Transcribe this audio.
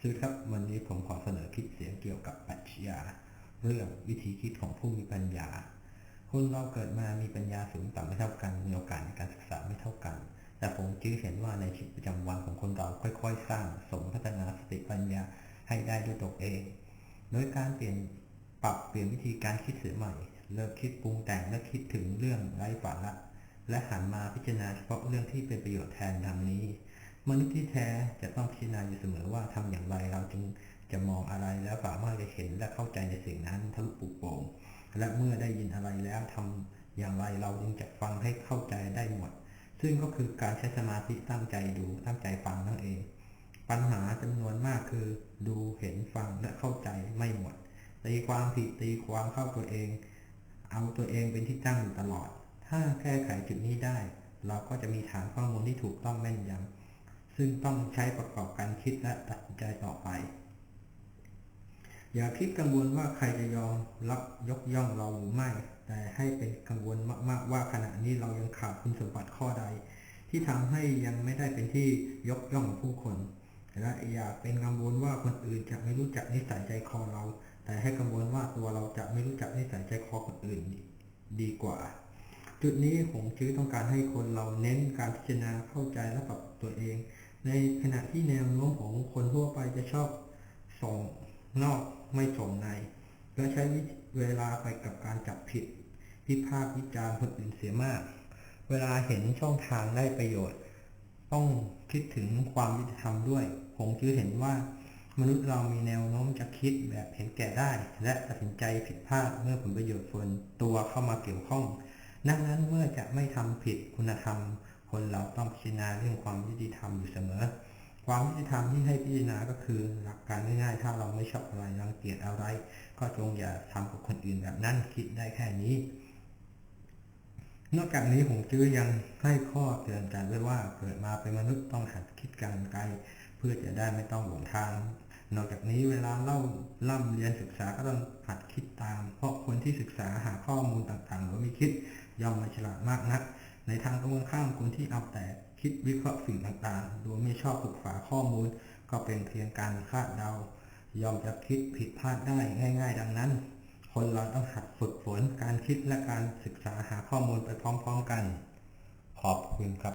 สวัสดีครับ วันนี้ผมขอเสนอคลิปเสียงเกี่ยวกับปรัชญาเรื่องวิธีคิดของผู้มีปัญญา คนเราเกิดมามีปัญญาสูงต่ำไม่เท่ากันมีโอกาสในการศึกษาไม่เท่ากัน แต่ผมจึงเห็นว่าในชีวิตประจำวันของคนเราค่อย ๆ สร้างสมพัฒนาสติปัญญาให้ได้ด้วยตัวเอง โดยการเปลี่ยนปรับเปลี่ยนวิธีการคิดเสียใหม่เลิกคิดปรุงแต่งและคิดถึงเรื่องไร้สาระและหันมาพิจารณาเฉพาะเรื่องที่เป็นประโยชน์แทนดังนี้ มนุษย์ที่แท้จะต้องพิจารณาอยู่เสมอว่าทำอย่างไรเราจึงจะมองอะไรแล้วสามารถจะเห็นและเข้าใจในสิ่งนั้นทะลุปุกโปร่งและเมื่อได้ยินอะไรแล้วทำอย่างไรเราจึงจะฟังให้เข้าใจได้หมด ซึ่งก็คือการใช้สมาธิตั้งใจดูตั้งใจฟังนั่นเอง ปัญหาจำนวนมากคือ ดูเห็นฟังและเข้าใจไม่หมดตีความผิดตีความเข้าตัวเอง เอาตัวเองเป็นที่ตั้งอยู่ตลอด ถ้าแก้ไขจุดนี้ได้ เราก็จะมีฐานข้อมูลที่ถูกต้องแม่นยำ ซึ่งต้องใช้ประกอบการคิดและตัดสินใจต่อไป อย่าคิดกังวลว่าใครจะยอมรับยกย่องเราหรือไม่ แต่ให้เป็นกังวลมาก ๆ ว่าขณะนี้เรายังขาดคุณสมบัติข้อใด ที่ทำให้ยังไม่ได้เป็นที่ยกย่องของผู้คนและอย่าเป็นกังวลว่าคนอื่นจะไม่รู้จักนิสัยใจคอเรา แต่ให้กังวลว่าตัวเราจะไม่รู้จักนิสัยใจคอคนอื่นดีกว่า จุดนี้ผมชื้อต้องการให้คนเราเน้นการพิจารณาเข้าใจและปรับตัวเอง ในขณะที่แนวโน้มของคนทั่วไปจะชอบส่งนอกไม่ส่งใน และใช้เวลาไปกับการจับผิดพิพากษ์วิจารณ์คนอื่นเสียมาก เวลาเห็นช่องทางได้ประโยชน์ ต้องคิดถึงความยุติธรรมด้วย ผมคือเห็นว่ามนุษย์เรามีแนวโน้มจะคิดแบบเห็นแก่ได้ และตัดสินใจผิดพลาดเมื่อผลประโยชน์ส่วนตัวเข้ามาเกี่ยวข้อง ดังนั้นเมื่อจะไม่ทำผิดคุณธรรม คนเราต้องพิจารณาเรื่องความยุติธรรมอยู่เสมอ ความยุติธรรมที่ให้พิจารณาก็คือหลักการง่ายๆ ถ้าเราไม่ชอบอะไรรังเกียจอะไร ก็จงอย่าทำกับคนอื่นแบบนั้นคิดได้แค่นี้ นอกจากนี้ผมจื้อยังให้ข้อเตือนใจไว้ว่าเกิดมาเป็นมนุษย์ต้องหัดคิดการไกล เพื่อจะได้ไม่ต้องหลงทางนอกจากนี้เวลาเล่าล่ำเรียนศึกษาก็ต้องหัดคิดตาม เพราะคนที่ศึกษาหาข้อมูลต่างๆโดยไม่คิดย่อมไม่ฉลาดมากนัก ในทางตรงข้ามคนที่เอาแต่คิดวิเคราะห์สิ่งต่างๆ โดยไม่ชอบศึกษาข้อมูล ก็เป็นเพียงการคาดเดา ยอมจะคิดผิดพลาดได้ง่าย ๆ ดังนั้น คนเราต้องหัดฝึกฝนการคิดและการศึกษาหาข้อมูลไปพร้อม ๆ กัน ขอบคุณครับ